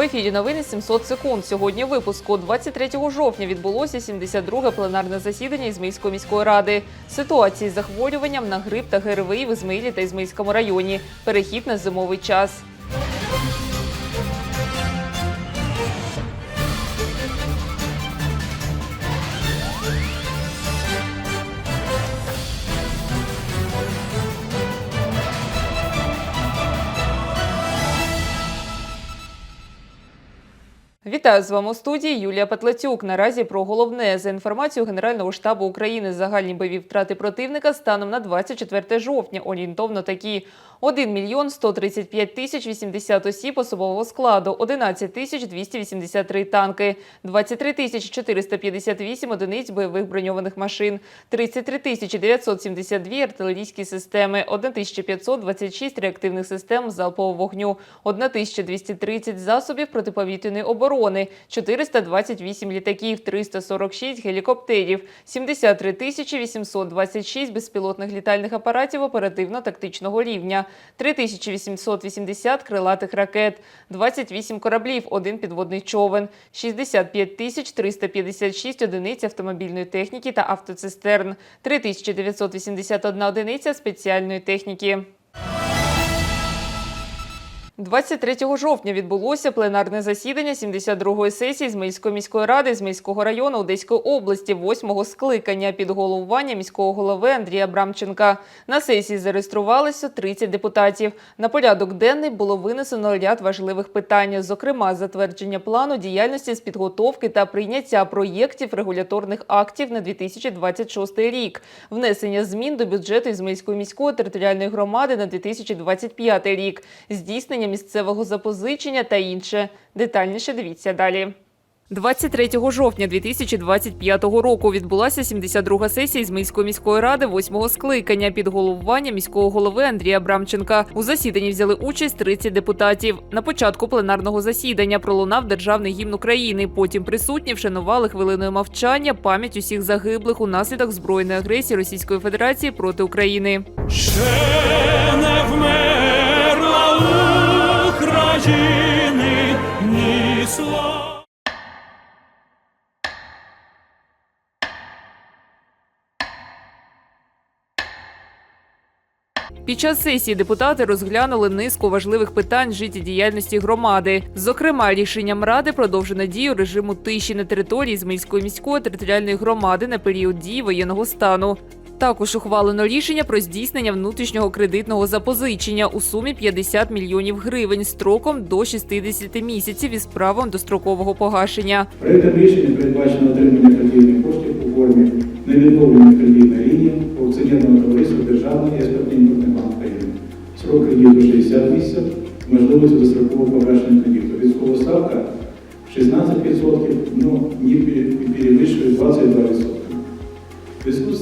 В ефірі новини 700 секунд. Сьогодні випуску 23 жовтня відбулося 72-ге пленарне засідання Ізмаїльської міської ради. Ситуації з захворюванням на грип та ГРВІ в Ізмаїлі та Ізмаїльському районі. Перехід на зимовий час. Вітаю з вами у студії Юлія Петлацюк. Наразі про головне за інформацією Генерального штабу України загальні бойові втрати противника станом на 24 жовтня. Орієнтовно такі 1 мільйон 135 тисяч 80 осіб особового складу, 11 тисяч 283 танки, 23 тисяч 458 одиниць бойових броньованих машин, 33 тисячі 972 артилерійські системи, 1526 реактивних систем залпового вогню, 1230 засобів протиповітряної оборони, 428 літаків, 346 гелікоптерів, 73 тисячі 826 безпілотних літальних апаратів оперативно-тактичного рівня, 3880 крилатих ракет, 28 кораблів, один підводний човен, 65 тисяч 356 одиниць автомобільної техніки та автоцистерн, 3981 одиниця спеціальної техніки. 23 жовтня відбулося пленарне засідання 72-ї сесії Зміїльської міської ради Зміїльського району Одеської області, 8-го скликання під головування міського голови Андрія Брамченка. На сесії зареєструвалося 30 депутатів. На порядок денний було винесено ряд важливих питань, зокрема затвердження плану діяльності з підготовки та прийняття проєктів регуляторних актів на 2026 рік, внесення змін до бюджету Ізмаїльської міської територіальної громади на 2025 рік, здійснення місцевого запозичення та інше. Детальніше дивіться далі. 23 жовтня 2025 року відбулася 72-га сесія Ізмаїльської міської ради 8-го скликання під головування міського голови Андрія Брамченка. У засіданні взяли участь 30 депутатів. На початку пленарного засідання пролунав державний гімн України. Потім присутні вшанували хвилиною мовчання пам'ять усіх загиблих унаслідок збройної агресії Російської Федерації проти України. Ще не вмерла України ні слава. Під час сесії депутати розглянули низку важливих питань життєдіяльності громади. Зокрема, рішенням ради продовжено дію режиму тиші на території Змільської міської територіальної громади на період дії воєнного стану. Також ухвалено рішення про здійснення внутрішнього кредитного запозичення у сумі 50 мільйонів гривень строком до 60 місяців із правом дострокового погашення. Проектом рішення передбачено отримання кредитних коштів у формі невідновлення кредитної лінії по акціонерному товариству Державний експортно-імпортний банк України. Срок кредиту 60 місяців, з можливістю дострокового погашення кредиту. Військова ставка 16%, ну не перевищує 22%. В зв'язку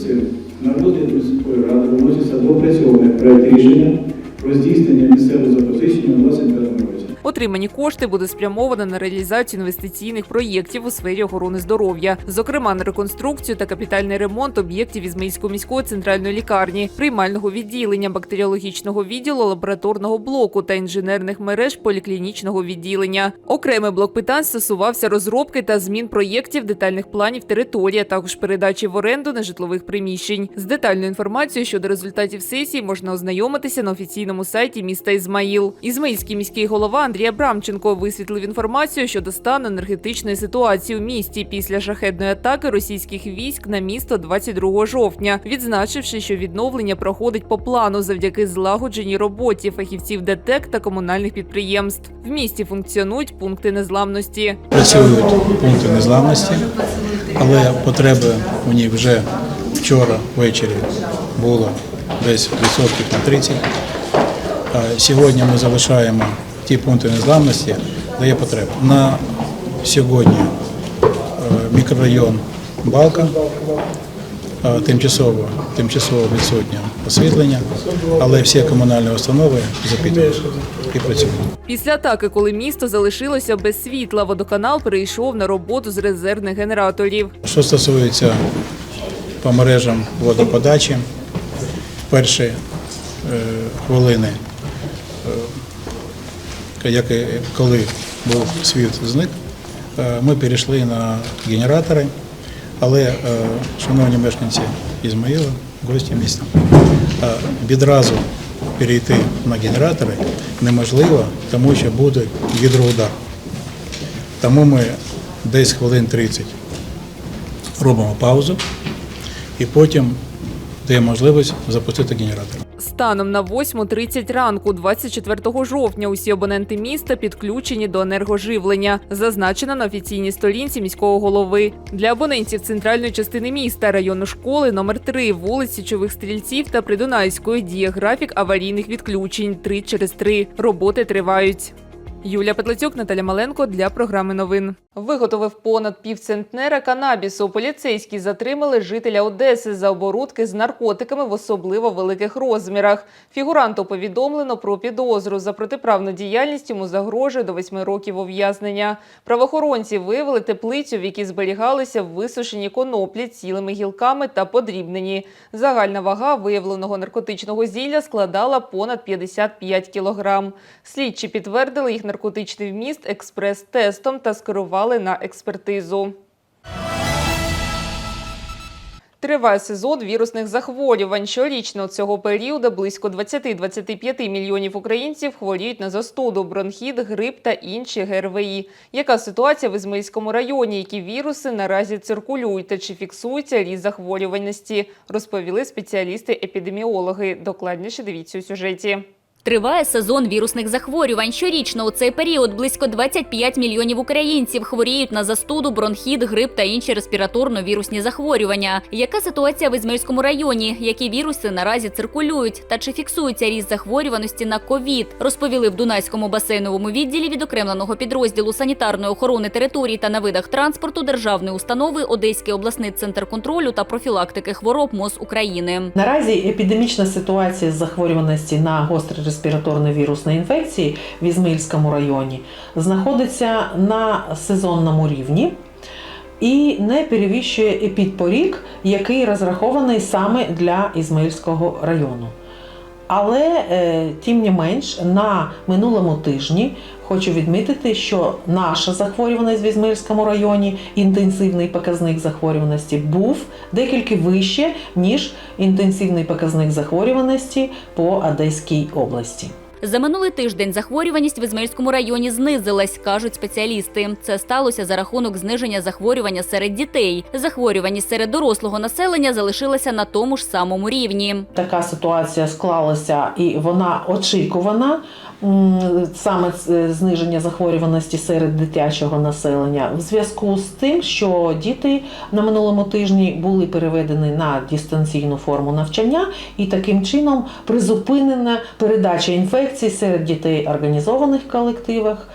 на розгляд міської ради виноситься доопрацьований проект рішення про здійснення місцевого запозичення у 2025 році. Отримані кошти буде спрямовано на реалізацію інвестиційних проєктів у сфері охорони здоров'я, зокрема на реконструкцію та капітальний ремонт об'єктів Ізмаїльської міської центральної лікарні, приймального відділення, бактеріологічного відділу, лабораторного блоку та інженерних мереж поліклінічного відділення. Окремий блок питань стосувався розробки та змін проєктів детальних планів території, а також передачі в оренду нежитлових приміщень. З детальною інформацією щодо результатів сесії можна ознайомитися на офіційному сайті міста Ізмаїл. Ізмаїльський міський голова Андрій Абрамченко висвітлив інформацію щодо стану енергетичної ситуації у місті після шахедної атаки російських військ на місто 22 жовтня, відзначивши, що відновлення проходить по плану завдяки злагодженій роботі фахівців ДТЕК та комунальних підприємств. В місті функціонують пункти незламності. Працюють пункти незламності, але потреби у них вже вчора ввечері було десь відсотків на 30. Сьогодні ми залишаємо ті пункти незламності, де є потреба. На сьогодні е, мікрорайон Балка е, тимчасово, тимчасово відсутнє освітлення, але всі комунальні установи запитують і працюють. Після атаки, коли місто залишилося без світла, водоканал перейшов на роботу з резервних генераторів. Що стосується по мережам водоподачі, перші е, хвилини е, як і коли був світ зник, е, ми перейшли на генератори, але, е, шановні мешканці Ізмаїла, гості міста, е, відразу перейти на генератори неможливо, тому що буде гідроудар. Тому ми десь хвилин 30 робимо паузу і потім дає можливість запустити генератор. Станом на 8.30 ранку, 24 жовтня, усі абоненти міста підключені до енергоживлення. Зазначено на офіційній сторінці міського голови. Для абонентів центральної частини міста, району школи номер 3 вулиць Січових стрільців та Придунайської діє графік аварійних відключень 3 через 3. Роботи тривають. Юлія Петлецюк, Наталя Маленко для програми новин. Виготовив понад півцентнера канабісу. Поліцейські затримали жителя Одеси за оборудки з наркотиками в особливо великих розмірах. Фігуранту повідомлено про підозру за протиправну діяльність. Йому загрожує до восьми років ув'язнення. Правоохоронці виявили теплицю, в якій зберігалися висушені коноплі цілими гілками та подрібнені. Загальна вага виявленого наркотичного зілля складала понад 55 кілограм. Слідчі підтвердили їх наркотичний вміст експрес-тестом та скерували на експертизу. Триває сезон вірусних захворювань. Щорічно цього періоду близько 20-25 мільйонів українців хворіють на застуду, бронхіт, грип та інші ГРВІ. Яка ситуація в Ізмаїльському районі? Які віруси наразі циркулюють та чи фіксується ріст захворюваності? Розповіли спеціалісти-епідеміологи. Докладніше дивіться у сюжеті. Триває сезон вірусних захворювань. Щорічно у цей період близько 25 мільйонів українців хворіють на застуду, бронхіт, грип та інші респіраторно-вірусні захворювання. Яка ситуація в Ізмаїльському районі? Які віруси наразі циркулюють? Та чи фіксується ріст захворюваності на ковід? Розповіли в Дунайському басейновому відділі відокремленого підрозділу санітарної охорони територій та на видах транспорту державної установи Одеський обласний центр контролю та профілактики хвороб МОЗ України. Наразі епідемічна ситуація з захворюваності на гострі респіраторні вірусні інфекції в Ізмаїльському районі знаходиться на сезонному рівні і не перевищує епідпорік, який розрахований саме для Ізмаїльського району. Але е, тим не менш на минулому тижні хочу відмітити, що наша захворюваність в Ізмаїльському районі, інтенсивний показник захворюваності був декілька вище, ніж інтенсивний показник захворюваності по Одеській області. За минулий тиждень захворюваність в Ізмельському районі знизилась, кажуть спеціалісти. Це сталося за рахунок зниження захворювання серед дітей. Захворюваність серед дорослого населення залишилася на тому ж самому рівні. Така ситуація склалася і вона очікувана. Саме е, зниження захворюваності серед дитячого населення. В зв'язку з тим, що діти на минулому тижні були переведені на дистанційну форму навчання, і таким чином призупинена передача інфекцій серед дітей організованих колективах,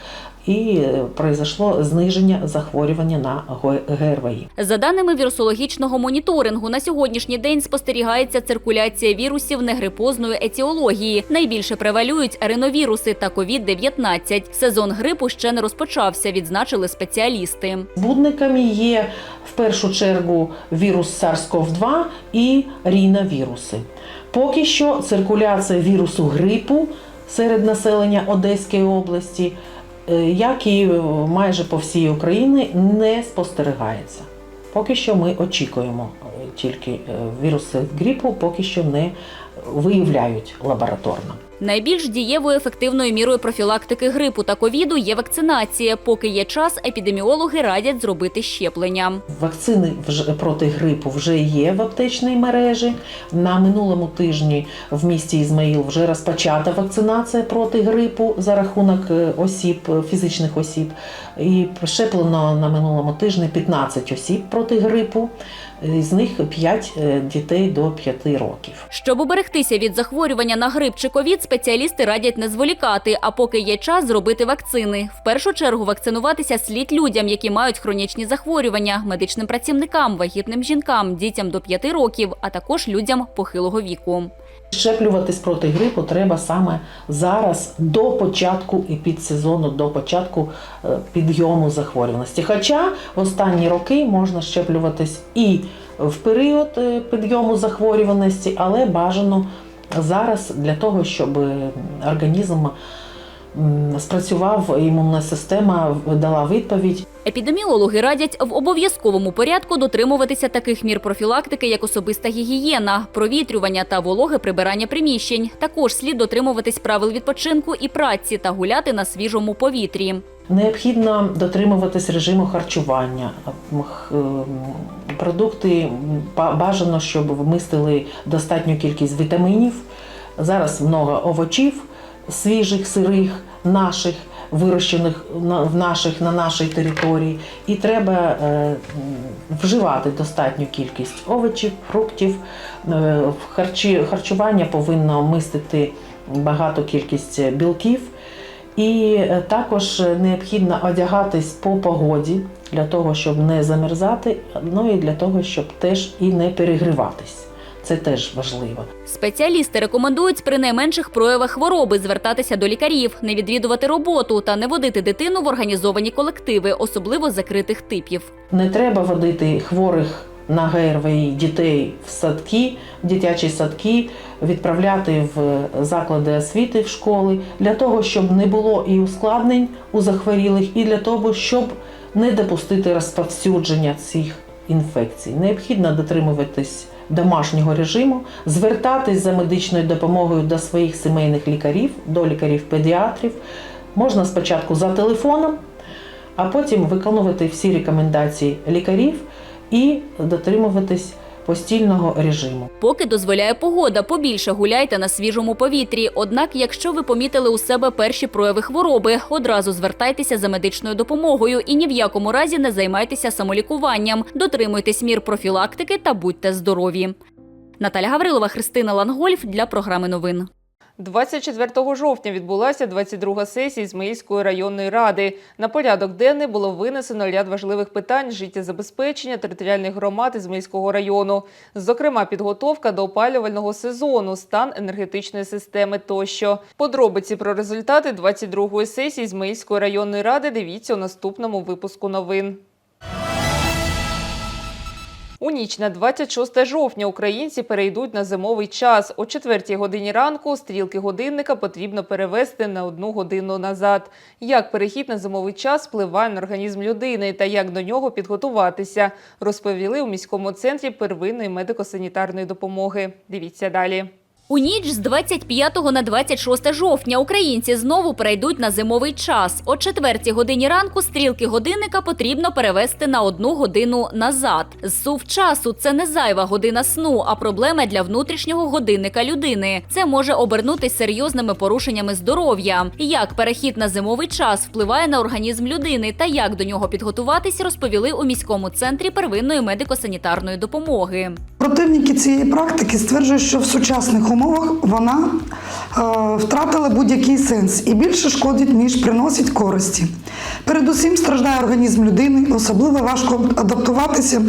і е, произошло зниження захворювання на ГРВІ. За даними вірусологічного моніторингу, на сьогоднішній день спостерігається циркуляція вірусів негрипозної етіології. Найбільше превалюють реновіруси та COVID-19. Сезон грипу ще не розпочався, відзначили спеціалісти. Збудниками є в першу чергу вірус SARS-CoV-2 і ріновіруси. Поки що циркуляція вірусу грипу серед населення Одеської області, як і майже по всій Україні, не спостерігається. Поки що ми очікуємо е, тільки е, віруси грипу, поки що не виявляють лабораторно. Найбільш дієвою ефективною мірою профілактики грипу та ковіду є вакцинація. Поки є час, епідеміологи радять зробити щеплення. Вакцини вже проти грипу вже є в аптечній мережі. На минулому тижні в місті Ізмаїл вже розпочата вакцинація проти грипу за рахунок е, осіб, е, фізичних осіб. І щеплено на минулому тижні 15 осіб проти грипу. З них 5 дітей до 5 років. Щоб уберегтися від захворювання на грип чи ковід, спеціалісти радять не зволікати, а поки є час зробити вакцини. В першу чергу вакцинуватися слід людям, які мають хронічні захворювання, медичним працівникам, вагітним жінкам, дітям до 5 років, а також людям похилого віку. Щеплюватись проти грипу треба саме зараз до початку епідсезону, до початку е, підйому захворюваності. Хоча в останні роки можна щеплюватись і в період е, підйому захворюваності, але бажано зараз для того, щоб організм м, спрацював імунна система, дала відповідь. Епідеміологи радять в обов'язковому порядку дотримуватися таких мір профілактики, як особиста гігієна, провітрювання та вологе прибирання приміщень. Також слід дотримуватись правил відпочинку і праці та гуляти на свіжому повітрі. Необхідно дотримуватись режиму харчування. Ем, Продукти бажано, щоб вмістили достатню кількість вітамінів. Зараз много овочів свіжих, сирих, наших, вирощених в наших, на нашій території. І треба е, вживати достатню кількість овочів, фруктів. Е, харчі, харчування повинно містити багату кількість білків. І е, також необхідно одягатись по погоді для того, щоб не замерзати, ну і для того, щоб теж і не перегріватись. Це теж важливо. Спеціалісти рекомендують при найменших проявах хвороби звертатися до лікарів, не відвідувати роботу та не водити дитину в організовані колективи, особливо закритих типів. Не треба водити хворих на ГРВІ дітей в садки, в дитячі садки, відправляти в заклади освіти в школи для того, щоб не було і ускладнень у захворілих, і для того, щоб не допустити розповсюдження цих інфекцій. Необхідно дотримуватись домашнього режиму, звертатись за медичною допомогою до своїх сімейних лікарів, до лікарів-педіатрів. Можна спочатку за телефоном, а потім виконувати всі рекомендації лікарів і дотримуватись постільного режиму. Поки дозволяє погода, побільше гуляйте на свіжому повітрі. Однак, якщо ви помітили у себе перші прояви хвороби, одразу звертайтеся за медичною допомогою і ні в якому разі не займайтеся самолікуванням. Дотримуйтесь мір профілактики та будьте здорові. Наталя Гаврилова, Христина Лангольф для програми новин. 24 жовтня відбулася 22-га сесія Ізмаїльської районної ради. На порядок денний було винесено ряд важливих питань життєзабезпечення територіальних громад Ізмаїльського району, зокрема підготовка до опалювального сезону, стан енергетичної системи тощо. Подробиці про результати 22-ї сесії Ізмаїльської районної ради дивіться у наступному випуску новин. У ніч на 26 жовтня українці перейдуть на зимовий час. О 4 годині ранку стрілки годинника потрібно перевести на одну годину назад. Як перехід на зимовий час впливає на організм людини та як до нього підготуватися, розповіли у міському центрі первинної медико-санітарної допомоги. Дивіться далі. У ніч з 25 на 26 жовтня українці знову перейдуть на зимовий час. О 4 годині ранку стрілки годинника потрібно перевести на одну годину назад. Зсув часу це не зайва година сну, а проблема для внутрішнього годинника людини. Це може обернутися серйозними порушеннями здоров'я. Як перехід на зимовий час впливає на організм людини та як до нього підготуватись, розповіли у міському центрі первинної медико-санітарної допомоги. Противники цієї практики стверджують, що в сучасних умовах вона е, втратила будь-який сенс і більше шкодить, ніж приносить користі. Передусім страждає організм людини, особливо важко адаптуватися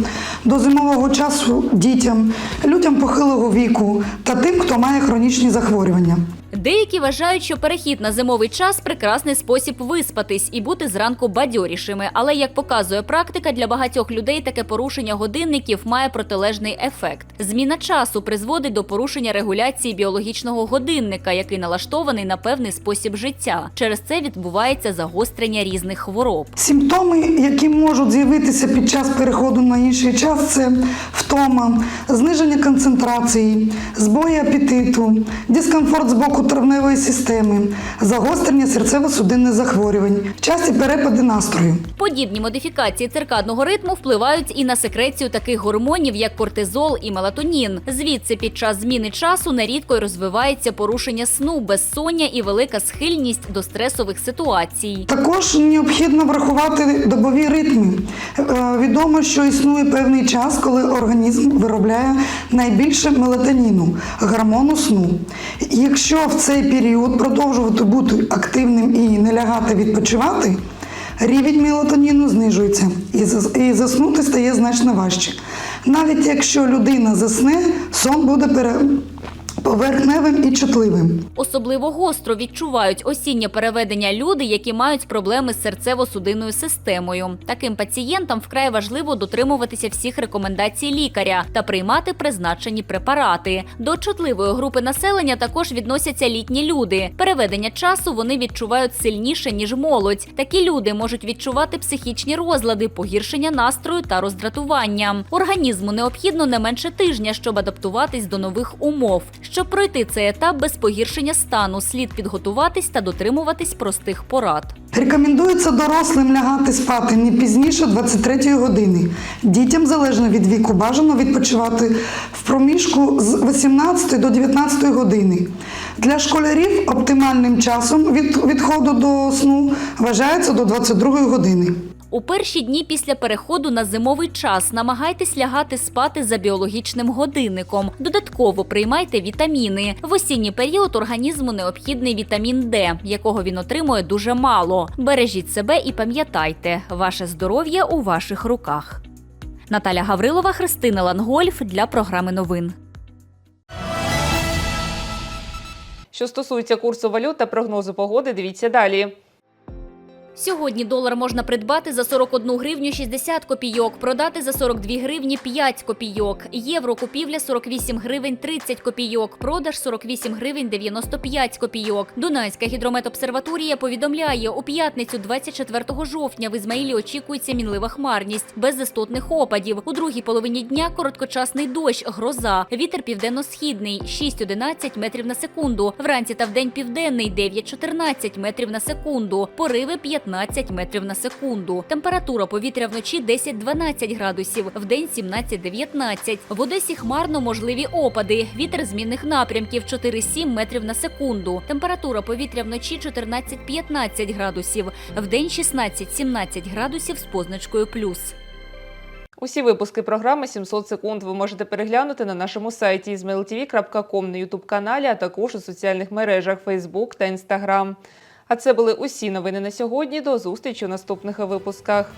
до зимового часу дітям, людям похилого віку та тим, хто має хронічні захворювання. Деякі вважають, що перехід на зимовий час прекрасний спосіб виспатись і бути зранку бадьорішими. Але як показує практика, для багатьох людей таке порушення годинників має протилежний ефект. Зміна часу призводить до порушення регуляції біологічного годинника, який налаштований на певний спосіб життя. Через це відбувається загострення різних хвороб. Симптоми, які можуть з'явитися під час переходу на інший час, це втома, зниження концентрації, збої апетиту, дискомфорт з боку травневої системи, загострення серцево-судинних захворювань, часті перепади настрою. Подібні модифікації циркадного ритму впливають і на секрецію таких гормонів, як кортизол і мелатонін. Звідси під час зміни часу нерідко й розвивається порушення сну, безсоння і велика схильність до стресових ситуацій. Також необхідно врахувати добові ритми. Е, Відомо, що існує певний час, коли організм виробляє найбільше мелатоніну, гормону сну. Якщо в цей період продовжувати бути активним і не лягати відпочивати, рівень мелатоніну знижується і заснути стає значно важче. Навіть якщо людина засне, сон буде пере- поверхневим і чутливим. Особливо гостро відчувають осіннє переведення люди, які мають проблеми з серцево-судинною системою. Таким пацієнтам вкрай важливо дотримуватися всіх рекомендацій лікаря та приймати призначені препарати. До чутливої групи населення також відносяться літні люди. Переведення часу вони відчувають сильніше ніж молодь. Такі люди можуть відчувати психічні розлади, погіршення настрою та роздратування. Організму необхідно не менше тижня, щоб адаптуватись до нових умов. Щоб пройти цей етап без погіршення стану, слід підготуватись та дотримуватись простих порад. Рекомендується дорослим лягати спати не пізніше 23 години. Дітям залежно від віку бажано відпочивати в проміжку з 18 до 19 години. Для школярів оптимальним часом від відходу до сну вважається до 22 години. У перші дні після переходу на зимовий час намагайтесь лягати спати за біологічним годинником. Додатково приймайте вітаміни. В осінній період організму необхідний вітамін Д, якого він отримує дуже мало. Бережіть себе і пам'ятайте, ваше здоров'я у ваших руках. Наталя Гаврилова, Христина Лангольф для програми новин. Що стосується курсу валют та прогнозу погоди, дивіться далі. Сьогодні долар можна придбати за 41 гривню 60 копійок, продати за 42 гривні 5 копійок. Євро купівля 48 гривень 30 копійок, продаж 48 гривень 95 копійок. Дунайська гідрометобсерваторія повідомляє, у п'ятницю 24 жовтня в Ізмаїлі очікується мінлива хмарність, без істотних опадів. У другій половині дня короткочасний дощ, гроза. Вітер південно-східний 6-11 метрів на секунду. Вранці та вдень південний 9-14 метрів на секунду. Пориви 15 метрів на секунду. Температура повітря вночі 10-12 градусів, вдень 17-19. В Одесі хмарно можливі опади. Вітер змінних напрямків 4-7 метрів на секунду. Температура повітря вночі 14-15 градусів, вдень 16-17 градусів з позначкою плюс. Усі випуски програми «700 секунд ви можете переглянути на нашому сайті izmailtv.com, на ютуб-каналі, а також у соціальних мережах Facebook та Instagram. А це були усі новини на сьогодні. До зустрічі у наступних випусках.